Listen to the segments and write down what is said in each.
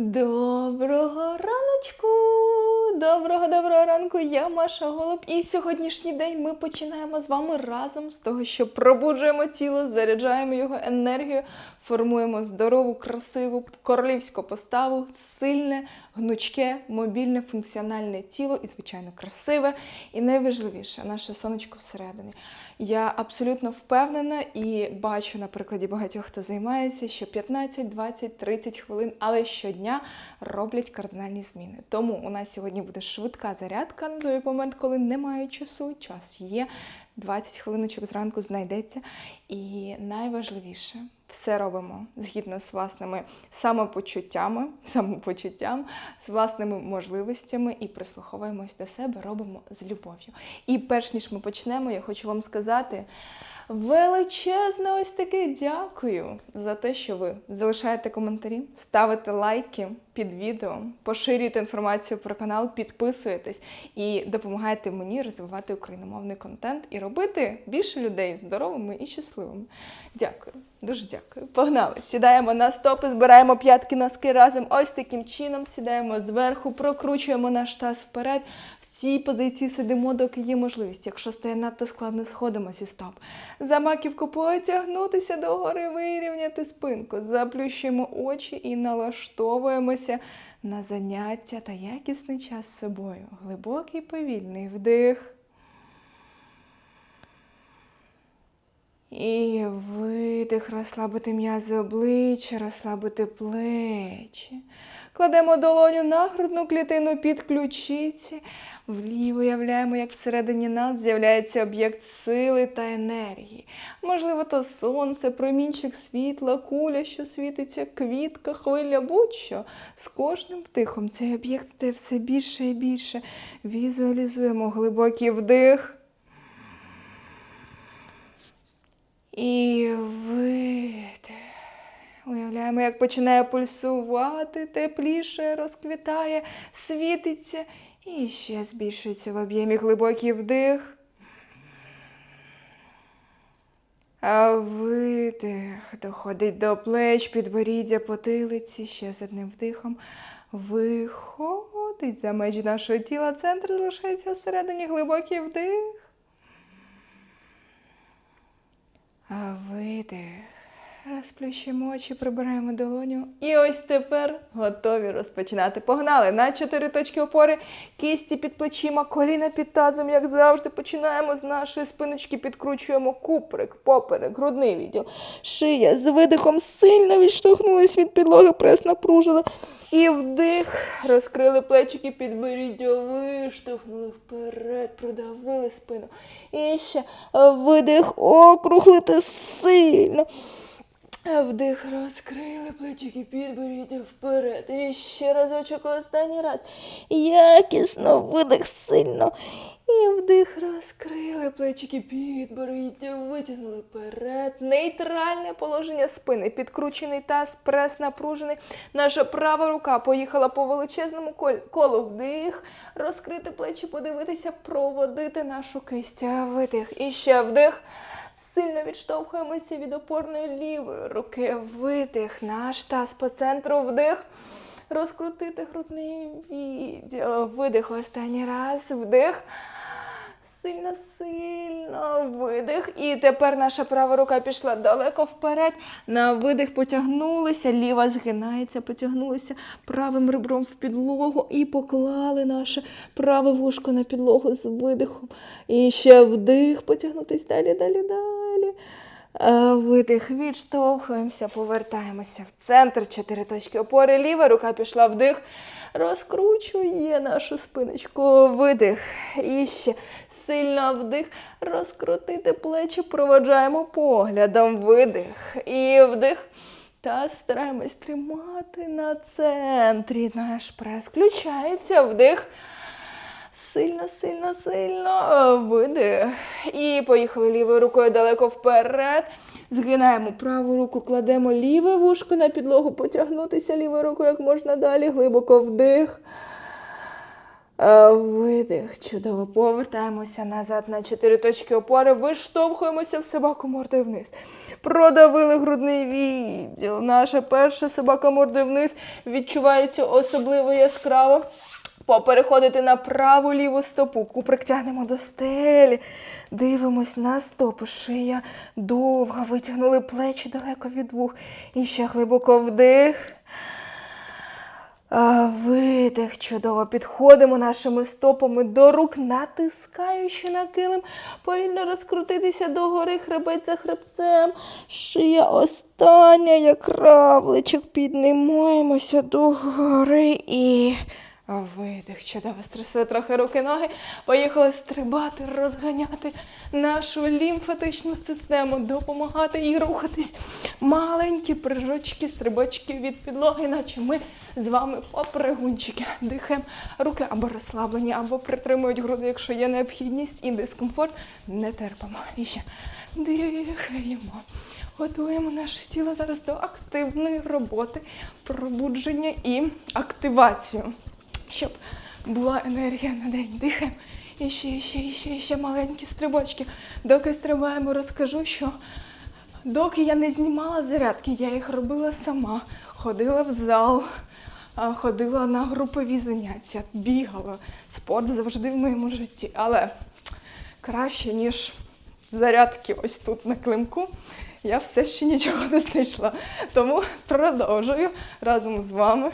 Доброго раночку! Доброго доброго ранку! Я Маша Голуб. І сьогоднішній день ми починаємо з вами разом з того, що пробуджуємо тіло, заряджаємо його енергію, формуємо здорову, красиву королівську поставу, сильне, гнучке, мобільне, функціональне тіло і, звичайно, красиве. І найважливіше наше сонечко всередині. Я абсолютно впевнена і бачу на прикладі багатьох, хто займається, що 15, 20, 30 хвилин, але щодня роблять кардинальні зміни. Тому у нас сьогодні буде швидка зарядка на той момент, коли немає часу. Час є. 20 хвилиночок зранку знайдеться. І найважливіше, все робимо згідно з власними самопочуттями, самопочуттям, з власними можливостями і прислуховуємось до себе, робимо з любов'ю. І перш ніж ми почнемо, я хочу вам сказати величезне ось таке дякую за те, що ви залишаєте коментарі, ставите лайки під відео, поширюєте інформацію про канал, підписуєтесь і допомагаєте мені розвивати україномовний контент і робити більше людей здоровими і щасливими. Дякую, дуже дякую. Погнали! Сідаємо на стопи, збираємо п'ятки носки разом. Ось таким чином сідаємо зверху, прокручуємо наш таз вперед. В цій позиції сидимо, доки є можливість. Якщо стає надто складно, сходимо зі стоп. За маківку потягнутися догори, вирівняти спинку. Заплющуємо очі і налаштовуємося на заняття та якісний час з собою. Глибокий повільний вдих. І видих, розслабити м'язи обличчя, розслабити плечі. Кладемо долоню на грудну клітину під ключиці. Вліво уявляємо, як всередині нас з'являється об'єкт сили та енергії. Можливо, то сонце, промінчик світла, куля, що світиться, квітка, хвиля, будь-що. З кожним вдихом цей об'єкт стає все більше і більше. Візуалізуємо глибокий вдих. І видих. Уявляємо, як починає пульсувати, тепліше, розквітає, світиться і ще збільшується в об'ємі глибокий вдих. А видих доходить до плеч, підборіддя, потилиці, ще з одним вдихом. Виходить за межі нашого тіла. Центр залишається всередині глибокий вдих. А видих. Розплющимо очі, прибираємо долоню. І ось тепер готові розпочинати. Погнали на чотири точки опори, кісті під плечима, коліна під тазом, як завжди. Починаємо з нашої спиночки, підкручуємо куприк, поперек, грудний відділ. Шия з видихом сильно відштовхнулись від підлоги, прес напружили. І вдих, розкрили плечики, підборіддя, виштовхнули вперед, продавили спину. І ще видих, округлити сильно. Вдих, розкрили плечики, підборіддя вперед. І ще разочок останній раз. Якісно, видих сильно. І вдих, розкрили плечики, підборіддя, витягнули вперед. Нейтральне положення спини, підкручений таз, прес напружений. Наша права рука поїхала по величезному колу. Вдих, розкрити плечі, подивитися, проводити нашу кисть. Видих. І ще вдих. Сильно відштовхуємося від опорної лівої руки. Видих. Наш таз по центру. Вдих. Розкрутити грудний відділ. Видих останній раз. Вдих. Сильно, сильно видих. І тепер наша права рука пішла далеко вперед. На видих потягнулися, ліва згинається, потягнулися правим ребром в підлогу і поклали наше праве вушко на підлогу з видихом. І ще вдих, потягнутись далі, далі, далі. Е, Видих, відштовхуємося, повертаємося в центр, чотири точки опори. Ліва рука пішла вдих, розкручує нашу спиночку. Видих. І ще сильно вдих, розкрутити плечі, проводжаємо поглядом. Видих. І вдих. Та стараємось тримати на центрі. Наш прес включається. Вдих. Сильно, сильно, сильно видих. І поїхали лівою рукою далеко вперед. Згинаємо праву руку, кладемо ліве вушко на підлогу, потягнутися лівою рукою як можна далі. Глибоко вдих. Е, Видих. Чудово. Повертаємося назад на чотири точки опори. Виштовхуємося в собаку мордою вниз. Продавили грудний відділ. Наша перша собака мордою вниз відчувається особливо яскраво. Попереходити на праву ліву стопу. Куприк тягнемо до стелі. Дивимось на стопу. Шия довга. Витягнули плечі далеко від вух. І ще глибоко вдих. Видих, чудово. Підходимо нашими стопами до рук, натискаючи на килим, повільно розкрутитися догори, хребець за хребцем. Шия остання, як равличок. Піднімаємося догори і. Видих, чудово, струсили трохи руки-ноги. Поїхали стрибати, розганяти нашу лімфатичну систему, допомагати їй рухатись. Маленькі прыжочки, стрибочки від підлоги, наче ми з вами попригунчики. Дихаємо, руки або розслаблені, або притримують груди, якщо є необхідність і дискомфорт. Не терпимо. І ще дихаємо. Готуємо наше тіло зараз до активної роботи, пробудження і активацію щоб була енергія на день. Дихаємо. І ще, і ще, і ще, і ще маленькі стрибочки. Доки стрибаємо, розкажу, що доки я не знімала зарядки, я їх робила сама. Ходила в зал, ходила на групові заняття, бігала. Спорт завжди в моєму житті. Але краще, ніж зарядки ось тут на климку, я все ще нічого не знайшла. Тому продовжую разом з вами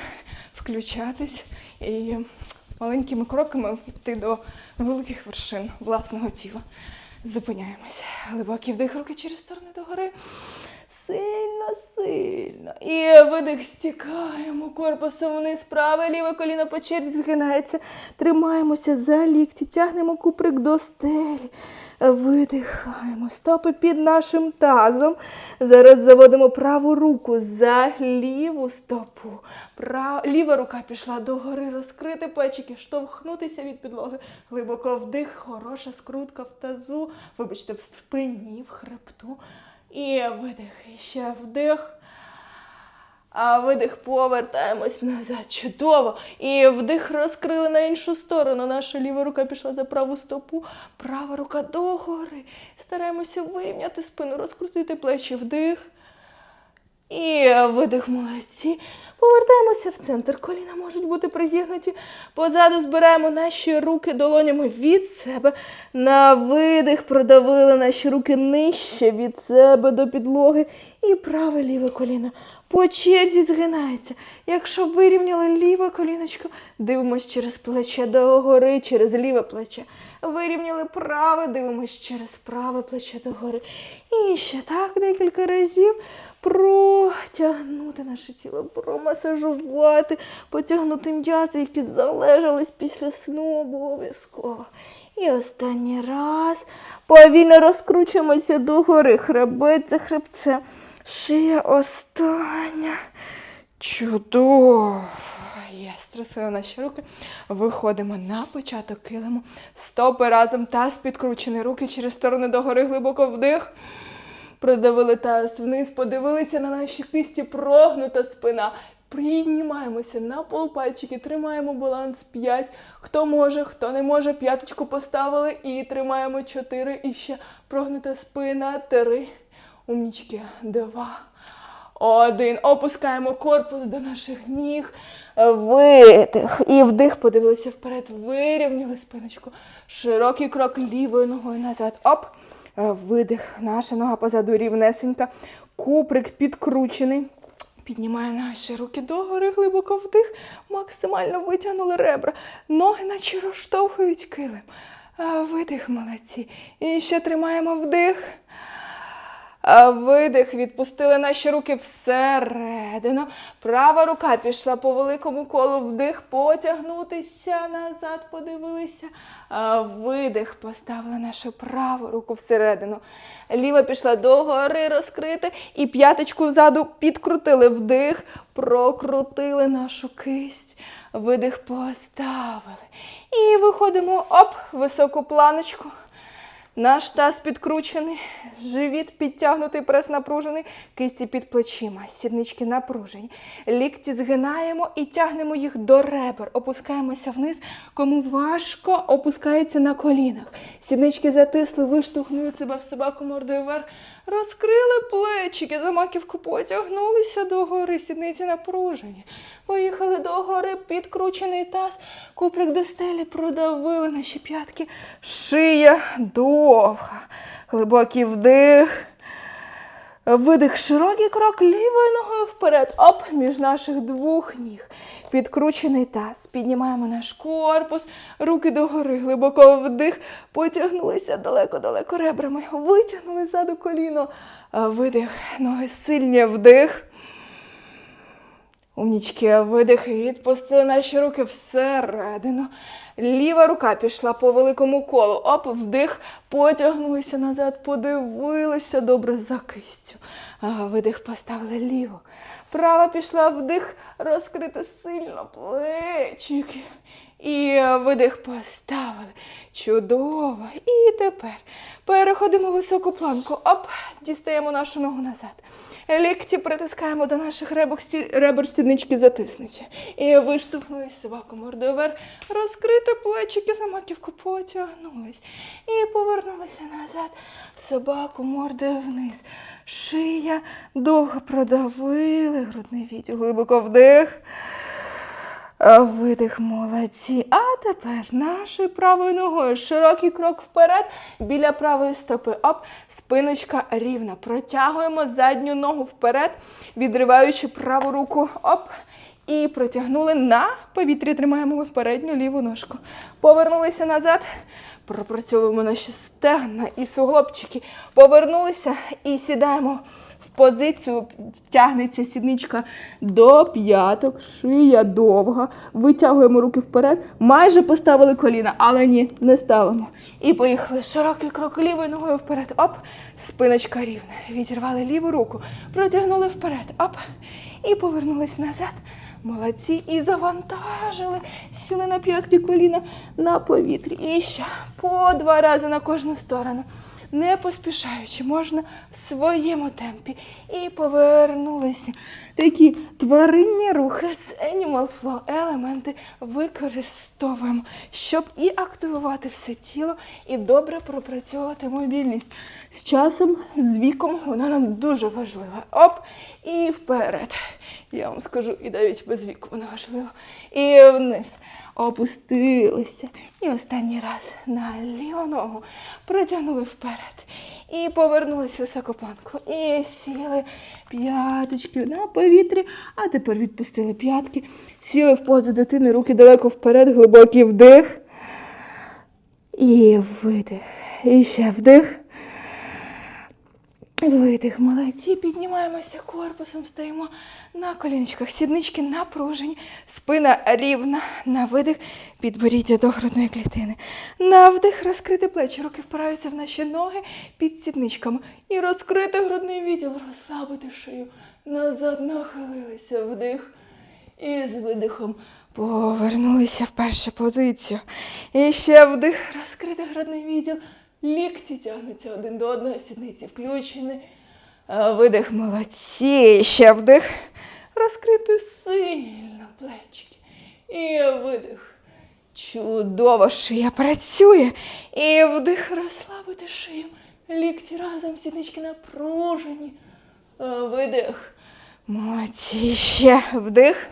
включатись і маленькими кроками йти до великих вершин власного тіла. Зупиняємося. Глибокий вдих руки через сторони догори. Сильно, сильно. І видих стікаємо корпусом вниз, праве ліве коліно по черзі згинається. Тримаємося за лікті, тягнемо куприк до стелі. Видихаємо. Стопи під нашим тазом. Зараз заводимо праву руку за ліву стопу. Прав... Ліва рука пішла догори, розкрити плечики, штовхнутися від підлоги. Глибоко вдих, хороша скрутка в тазу. Вибачте, в спині, в хребту. І видих. І ще вдих. А видих повертаємось назад. Чудово. І вдих розкрили на іншу сторону. Наша ліва рука пішла за праву стопу, права рука догори. Стараємося вирівняти спину, розкрутити плечі. Вдих. І видих молодці. Повертаємося в центр. Коліна можуть бути призігнуті. Позаду збираємо наші руки долонями від себе. На видих продавили наші руки нижче від себе до підлоги. І праве ліве коліно по черзі згинається. Якщо вирівняли ліве коліночко, дивимось через плече догори, через ліве плече. Вирівняли праве, дивимось через праве плече догори. І ще так декілька разів протягнути наше тіло, промасажувати, потягнути м'язи, які залежались після сну обов'язково. І останній раз повільно розкручуємося догори, хребець за хребцем. Шия остання. Чудово. Є, струсили наші руки. Виходимо на початок килиму. Стопи разом, таз підкручений. Руки через сторони догори, глибоко вдих. Продавили таз вниз, подивилися на наші кисті, прогнута спина. Піднімаємося на полпальчики, тримаємо баланс 5. Хто може, хто не може, п'яточку поставили і тримаємо 4. І ще прогнута спина. 3. Умнічки. 2. Один. Опускаємо корпус до наших ніг. Видих. І вдих. Подивилися вперед. Вирівняли спиночку. Широкий крок лівою ногою назад. Оп. Видих. Наша нога позаду рівнесенька. Куприк підкручений. Піднімає наші руки догори, глибоко вдих, максимально витягнули ребра. Ноги наче розштовхують килим. Видих, молодці. І ще тримаємо вдих. Видих, відпустили наші руки всередину. Права рука пішла по великому колу. Вдих, потягнутися назад, подивилися. Видих, поставили нашу праву руку всередину. Ліва пішла догори розкрити. І п'яточку ззаду підкрутили. Вдих, прокрутили нашу кисть. Видих поставили. І виходимо оп, високу планочку. Наш таз підкручений, живіт підтягнутий, прес напружений, кисті під плечима, сіднички напружені. Лікті згинаємо і тягнемо їх до ребер. Опускаємося вниз. Кому важко, опускається на колінах. Сіднички затисли, виштовхнули себе в собаку мордою вверх, розкрили плечики, за маківку потягнулися догори, сідниці напружені. Поїхали догори, підкручений таз, куприк до стелі, продавили наші п'ятки. Шия довга. Глибокий вдих. Видих, широкий крок лівою ногою вперед. Оп, між наших двох ніг. Підкручений таз. Піднімаємо наш корпус, руки догори, глибоко вдих. Потягнулися далеко-далеко ребрами. Витягнули ззаду коліно. Видих, ноги сильні вдих. Умнічки, видих відпустили наші руки всередину. Ліва рука пішла по великому колу. Оп, вдих, потягнулися назад, подивилися добре за кистю. Ага, видих, поставили ліву. Права пішла вдих, розкрити сильно плечики. І видих поставили. Чудово. І тепер переходимо в високу планку. Оп, дістаємо нашу ногу назад. Лікті притискаємо до наших сі- ребер стіднички затиснуті. І виштовхнули собаку мордою вверх, розкрити плечики, за маківку потягнулись. І повернулися назад собаку мордою вниз. Шия довго продавили, грудний відділ, глибоко вдих. А, Видих, молодці. А тепер нашою правою ногою широкий крок вперед біля правої стопи. Оп, спиночка рівна. Протягуємо задню ногу вперед, відриваючи праву руку. Оп. І протягнули на повітрі. Тримаємо передню ліву ножку. Повернулися назад. Пропрацьовуємо наші стегна і суглобчики. Повернулися і сідаємо позицію тягнеться сідничка до п'яток, шия довга. Витягуємо руки вперед. Майже поставили коліна, але ні, не ставимо. І поїхали. Широкий крок лівою ногою вперед. Оп, спиночка рівна. Відірвали ліву руку, протягнули вперед. Оп. І повернулись назад. Молодці. І завантажили. Сіли на п'ятки коліна на повітрі. І ще по два рази на кожну сторону не поспішаючи, можна в своєму темпі. І повернулися. Такі тваринні рухи з Animal Flow елементи використовуємо, щоб і активувати все тіло, і добре пропрацьовувати мобільність. З часом, з віком вона нам дуже важлива. Оп, і вперед. Я вам скажу, і навіть без віку вона важлива. І вниз. Опустилися. І останній раз на ліву ногу протягнули вперед. І повернулися в. І сіли п'яточки на повітрі, а тепер відпустили п'ятки. Сіли в позу дитини, руки далеко вперед, глибокий вдих. І видих. І ще вдих. Видих, молодці, піднімаємося корпусом, стоїмо на коліночках, сіднички напружені, спина рівна, на видих, підборіддя до грудної клітини. На вдих розкрити плечі, руки впираються в наші ноги під сідничками. І розкрити грудний відділ, розслабити шию. Назад нахилилися, вдих. І з видихом повернулися в першу позицію. І ще вдих, розкрити грудний відділ. Лікті тягнуться один до одного, сідниці включені. Видих, молодці. Ще вдих. Розкрити сильно плечики. І видих. Чудово, шия працює. І вдих, розслабити шию. Лікті разом, сіднички напружені. Видих. Молодці. Ще вдих.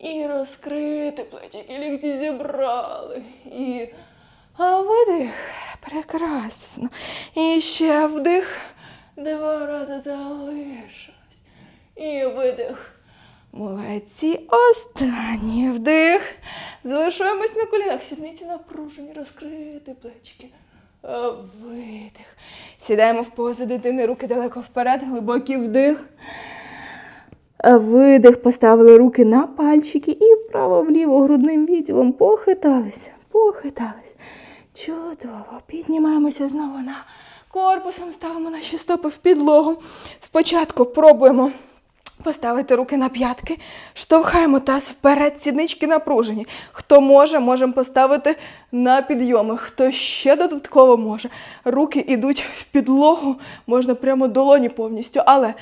І розкрити плечики, лікті зібрали. І видих. Прекрасно. І ще вдих. Два рази залишилось. І видих. Молодці. Останній вдих. Залишаємось на колінах. Сідниці напружені, розкрити плечки. Видих. Сідаємо в позу дитини, руки далеко вперед, глибокий вдих. Видих, поставили руки на пальчики і вправо-вліво грудним відділом похиталися, похиталися. Чудово. Піднімаємося знову на корпусом, ставимо наші стопи в підлогу. Спочатку пробуємо Поставити руки на п'ятки, штовхаємо таз вперед, сіднички напружені. Хто може, можемо поставити на підйоми. Хто ще додатково може. Руки йдуть в підлогу, можна прямо долоні повністю. Але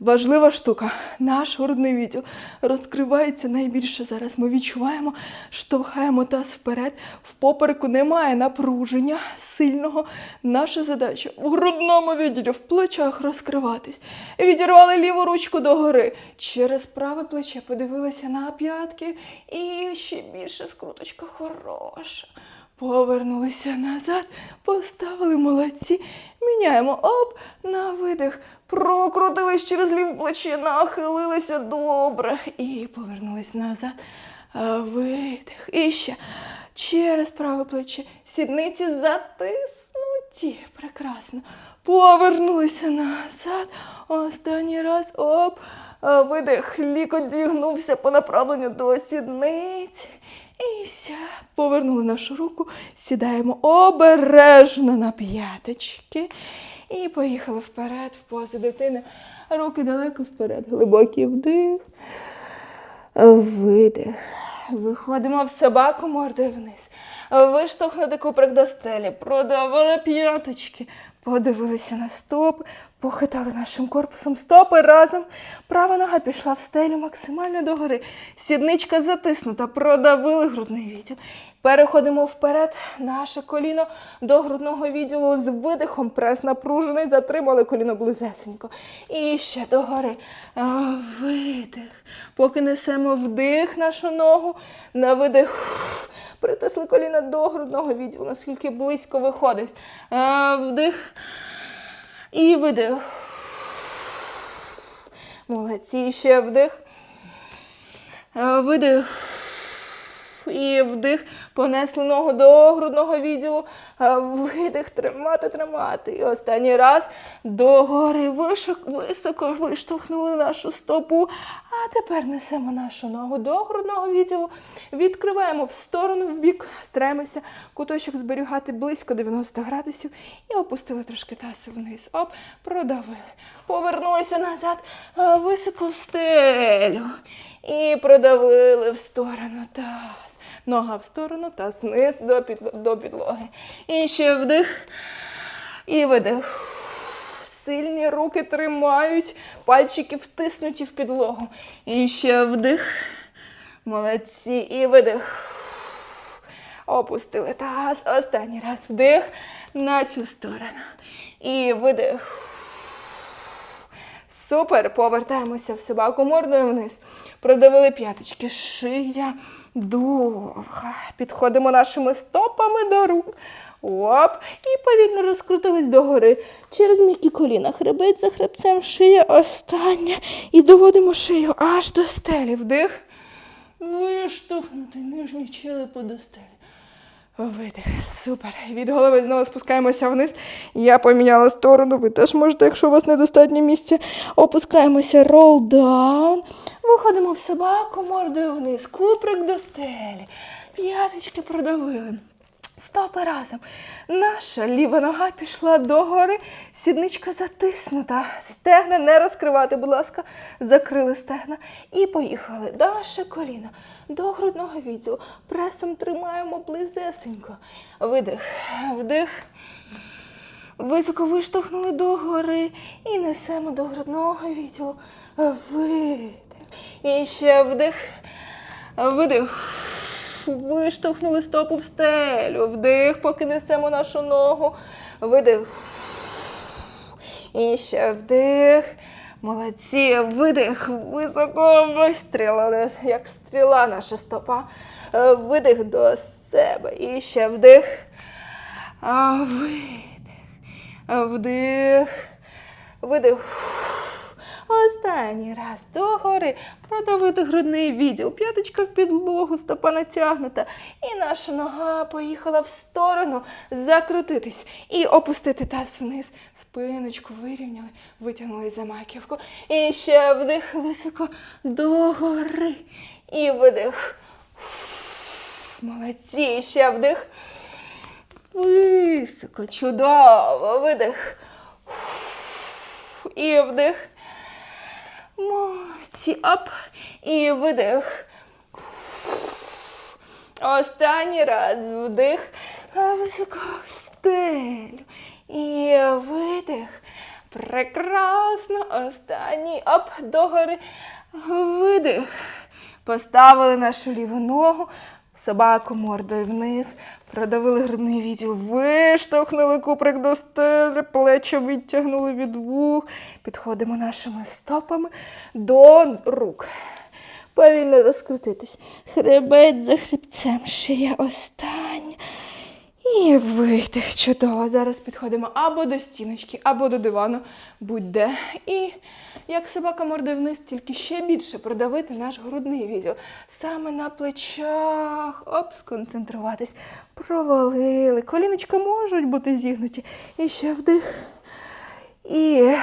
важлива штука, наш грудний відділ розкривається найбільше зараз. Ми відчуваємо, штовхаємо таз вперед. В попереку немає напруження сильного. Наша задача в грудному відділі в плечах розкриватись. Відірвали ліву ручку догори. Через праве плече подивилися на п'ятки. І ще більше скруточка хороша. Повернулися назад, поставили молодці. Міняємо оп на видих. Прокрутились через ліве плече, нахилилися добре. І повернулись назад. Видих. І ще через праве плече. Сідниці затиснуті. Прекрасно. Повернулися назад. Останній раз. Оп. Видих. Лікоть зігнувся по направленню до сідниць. І. Повернули нашу руку. Сідаємо обережно на п'яточки. І поїхали вперед, в позу дитини. Руки далеко вперед. Глибокий вдих. Видих. Виходимо в собаку мордою вниз. Виштовхнути куприк до стелі. Продавили п'яточки. Подивилися на стопи, похитали нашим корпусом стопи разом. Права нога пішла в стелю максимально догори. Сідничка затиснута, продавили грудний відділ. Переходимо вперед, наше коліно до грудного відділу з видихом, прес напружений, затримали коліно близесенько. І ще догори. Видих. Поки несемо вдих нашу ногу, на видих. Притисли коліно до грудного відділу, наскільки близько виходить. Вдих. І видих. Молодці. Ще вдих. Видих. І вдих, понесли ногу до грудного відділу. Видих, тримати, тримати. І останній раз догори високо виштовхнули нашу стопу. А тепер несемо нашу ногу до грудного відділу. Відкриваємо в сторону, в бік, стараємося куточок зберігати близько 90 градусів і опустили трошки таз вниз. Оп, продавили. Повернулися назад, високо в стелю. І продавили в сторону таз. Нога в сторону, таз вниз до, до підлоги. І ще вдих. І видих. Сильні руки тримають, пальчики втиснуті в підлогу. І ще вдих. Молодці. І видих. Опустили таз. Останній раз вдих на цю сторону. І видих. Супер. Повертаємося в собаку мордою вниз. Продавили п'яточки. Шия довга. Підходимо нашими стопами до рук. Оп. І повільно розкрутились догори. Через м'які коліна. Хребець за хребцем, шия остання. І доводимо шию аж до стелі. Вдих. Виштовхнути нижню челепу до стелі. Видих. Супер. Від голови знову спускаємося вниз. Я поміняла сторону. Ви теж можете, якщо у вас недостатньо місця. Опускаємося down. Виходимо в собаку мордою вниз. Куприк до стелі. П'яточки продавили. Стопи разом. Наша ліва нога пішла догори, сідничка затиснута. Стегна не розкривати, будь ласка, закрили стегна. І поїхали. Наше коліно до грудного відділу. Пресом тримаємо близесенько. Видих, вдих. Високо виштовхнули догори і несемо до грудного відділу. Видих. І ще вдих. Видих. Виштовхнули стопу в стелю. Вдих, поки несемо нашу ногу. Видих. І ще вдих. Молодці. Видих. Високо вистрілили, як стріла наша стопа. Е, Видих до себе. І ще вдих. Видих. Вдих. Видих. Останній раз догори. Продавити грудний відділ. П'яточка в підлогу, стопа натягнута. І наша нога поїхала в сторону закрутитись і опустити таз вниз. Спиночку вирівняли, витягнули за маківку. І ще вдих високо догори. І видих. Молодці. Ще вдих. Високо, чудово, видих. І вдих. Молодці. Оп. І видих. Останній раз вдих. Високо в стелю. І видих. Прекрасно. Останній. Оп, догори. Видих. Поставили нашу ліву ногу. Собаку мордою вниз. Продавили грудний відділ, виштовхнули куприк до стелі, плечі відтягнули від вух. Підходимо нашими стопами до рук. Повільно розкрутитись. Хребет за хребцем, шия остання. І видих. Чудово. Зараз підходимо або до стіночки, або до дивану, будь-де. І як собака мордою вниз, тільки ще більше продавити наш грудний відділ. Саме на плечах. Оп, сконцентруватись. Провалили. Коліночка можуть бути зігнуті. І ще вдих. І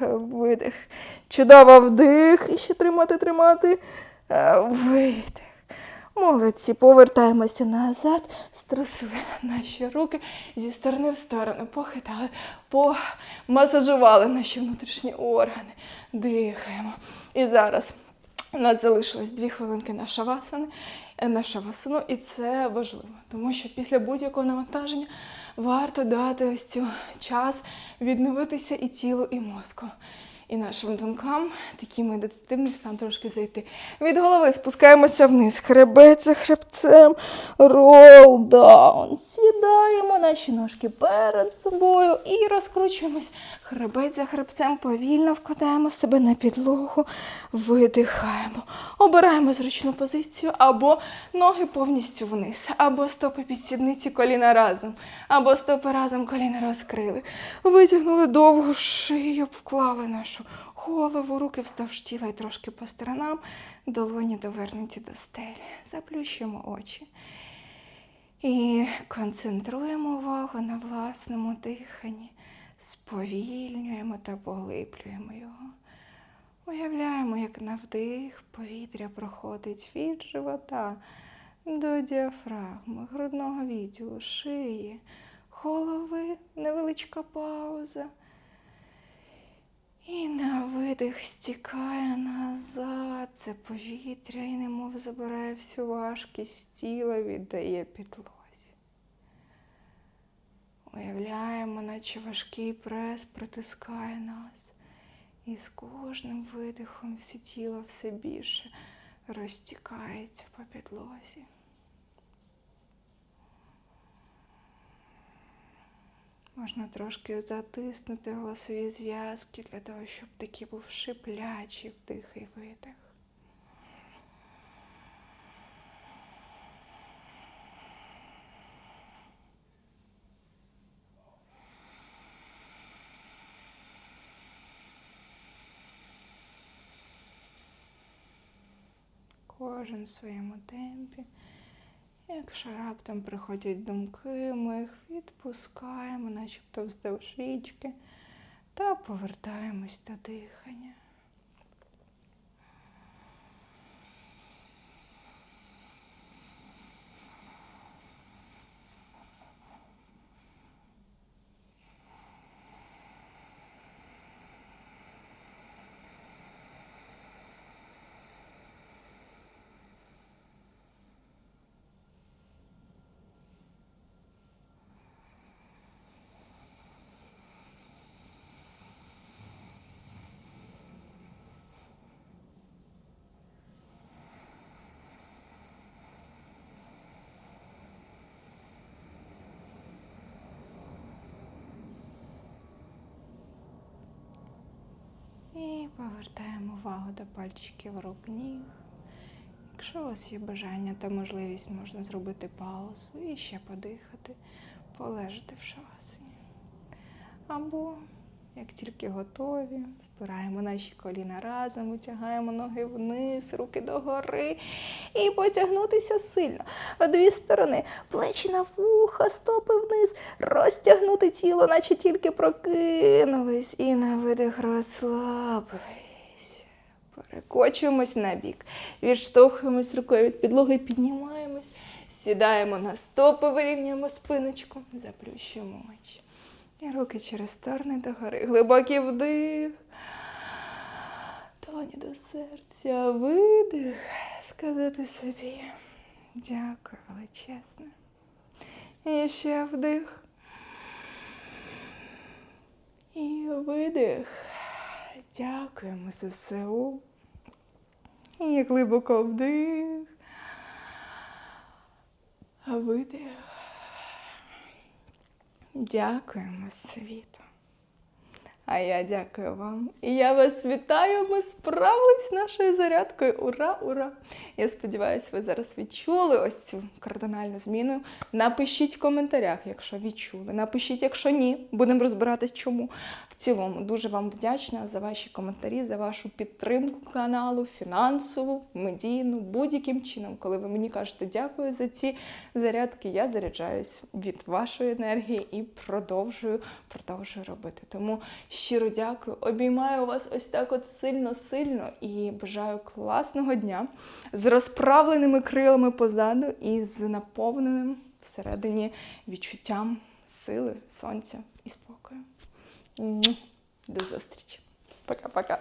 видих. Чудово вдих. І ще тримати, тримати. Видих. Молодці, повертаємося назад, струсили наші руки зі сторони в сторону, похитали, помасажували наші внутрішні органи. Дихаємо. І зараз у нас залишилось дві хвилинки на шавасани, е, на шавасану, і це важливо, тому що після будь-якого навантаження варто дати ось цю час відновитися і тілу, і мозку. І нашим думкам такий медитативний стан трошки зайти. Від голови спускаємося вниз. Хребет за хребцем. Рол даун. Сідаємо наші ножки перед собою і розкручуємось. Хребет за хребцем. Повільно вкладаємо себе на підлогу. Видихаємо. Обираємо зручну позицію або ноги повністю вниз, або стопи під сідниці, коліна разом, або стопи разом, коліна розкрили. Витягнули довгу шию, вклали нашу голову, руки вздовж тіла і трошки по сторонам, долоні довернуті до стелі. Заплющуємо очі. І концентруємо увагу на власному диханні, сповільнюємо та поглиблюємо його. Уявляємо, як на вдих повітря проходить від живота до діафрагми, грудного відділу, шиї, голови, невеличка пауза. І на видих стікає назад це повітря і немов забирає всю важкість тіла, віддає підлозі. Уявляємо, наче важкий прес притискає нас. І з кожним видихом все тіло все більше розтікається по підлозі. Можна трошки затиснути голосові зв'язки для того, щоб такий був шиплячий вдих і видих. Кожен в своєму темпі. Якщо раптом приходять думки, ми їх відпускаємо, начебто вздовж річки, та повертаємось до дихання. Повертаємо увагу до пальчиків рук ніг. Якщо у вас є бажання та можливість, можна зробити паузу і ще подихати, полежати в шавасані. Або, як тільки готові, збираємо наші коліна разом, витягаємо ноги вниз, руки догори. І потягнутися сильно. В дві сторони, плечі на вуха, стопи вниз, розтягнути тіло, наче тільки прокинулись, і на видих розслабились. Перекочуємось на бік, відштовхуємось рукою від підлоги, піднімаємось, сідаємо на стопи, вирівнюємо спиночку, заплющуємо очі. І руки через сторони догори. Глибокий вдих. долоні до серця, видих, сказати собі дякую величезне. І ще вдих. І видих. Дякуємо ЗСУ. І глибоко вдих. Видих. Дякуємо світу. А я дякую вам. І я вас вітаю. Ми справились з нашою зарядкою. Ура, ура! Я сподіваюся, ви зараз відчули ось цю кардинальну зміну. Напишіть в коментарях, якщо відчули. Напишіть, якщо ні. Будемо розбиратись, чому. В цілому дуже вам вдячна за ваші коментарі, за вашу підтримку каналу, фінансову, медійну, будь-яким чином. Коли ви мені кажете дякую за ці зарядки, я заряджаюсь від вашої енергії і продовжую, продовжую робити. Тому щиро дякую. Обіймаю вас ось так от сильно-сильно і бажаю класного дня з розправленими крилами позаду і з наповненим всередині відчуттям сили, сонця і спокою. До зустрічі. Пока-пока.